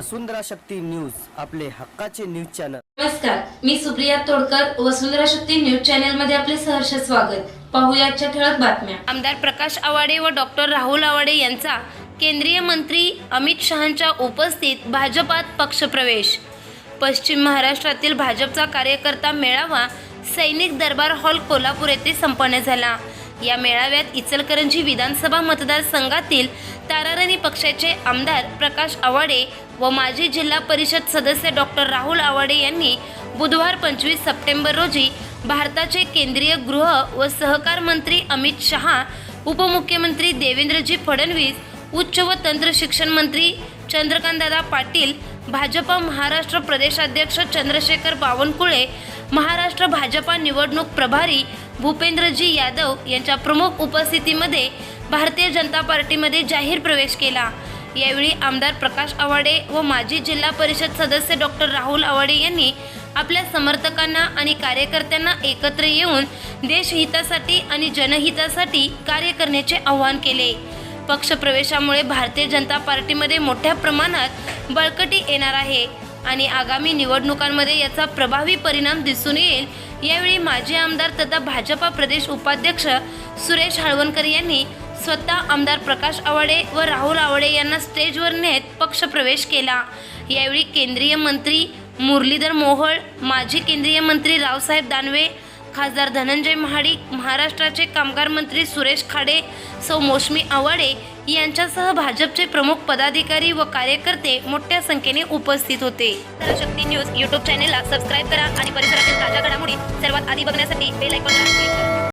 वसुंधरा Shakti news आपले हक्काचे news channel. नमस्कार मी सुप्रिया तोडकर वसुंधरा शक्ती न्यूज चॅनलमध्ये आपले सहर्ष स्वागत. पाहुयाच्या ठळक बातम्या. आमदार प्रकाश आवाडे व डॉक्टर राहुल आवाडे यांचा केंद्रीय मंत्री अमित शहांच्या उपस्थित भाजपात पक्षप्रवेश. पश्चिम महाराष्ट्रातील भाजपचा कार्यकर्ता मेळावा सैनिक दरबार हॉल कोल्हापूर येथे संपन्न झाला. या मेळाव्यात इचलकरंजी विधानसभा मतदारसंघातील ताराराणी पक्षाचे आमदार प्रकाश आवाडे व माजी जिल्हा परिषद सदस्य डॉक्टर राहुल आवाडे यांनी बुधवार पंचवीस सप्टेंबर रोजी भारताचे केंद्रीय गृह व सहकार मंत्री अमित शहा उपमुख्यमंत्री देवेंद्रजी फडणवीस उच्च व तंत्र शिक्षण मंत्री चंद्रकांतदादा पाटील भाजपा महाराष्ट्र प्रदेशाध्यक्ष चंद्रशेखर बावनकुळे महाराष्ट्र भाजपा निवडणूक प्रभारी भूपेंद्रजी यादव यांच्या प्रमुख उपस्थितीमध्ये भारतीय जनता पार्टीमध्ये जाहीर प्रवेश केला. यावेळी आमदार प्रकाश आवाडे व माजी जिल्हा परिषद सदस्य डॉक्टर राहुल आवाडे यांनी आपल्या समर्थकांना आणि कार्यकर्त्यांना एकत्र येऊन देशहितासाठी आणि जनहितासाठी कार्य करण्याचे आवाहन केले. पक्षप्रवेशामुळे भारतीय जनता पार्टीमध्ये मोठ्या प्रमाणात बळकटी येणार आहे. आणि आगामी निवडणुकांमध्ये याचा प्रभावी परिणाम दिसून येईल. यावेळी माजी आमदार तथा भाजपा प्रदेश उपाध्यक्ष सुरेश हळवणकर यांनी स्वतः आमदार प्रकाश आवाडे व राहुल आवाडे यांना स्टेजवर नेत पक्षप्रवेश केला. यावेळी केंद्रीय मंत्री मुरलीधर मोहोळ माजी केंद्रीय मंत्री रावसाहेब दानवे खासदार धनंजय महाडिक महाराष्ट्राचे कामगार मंत्री सुरेश खाडे सौ मोसमी आवाडे यांच्यासह भाजपचे प्रमुख पदाधिकारी व कार्यकर्ते मोठ्या संख्येने उपस्थित होते. शक्ती न्यूज युट्यूब चॅनेलला सबस्क्राईब करा आणि परिसरातील ताज्या घडामोडी सर्वात आधी बघण्यासाठी बेल आयकॉनला क्लिक करा.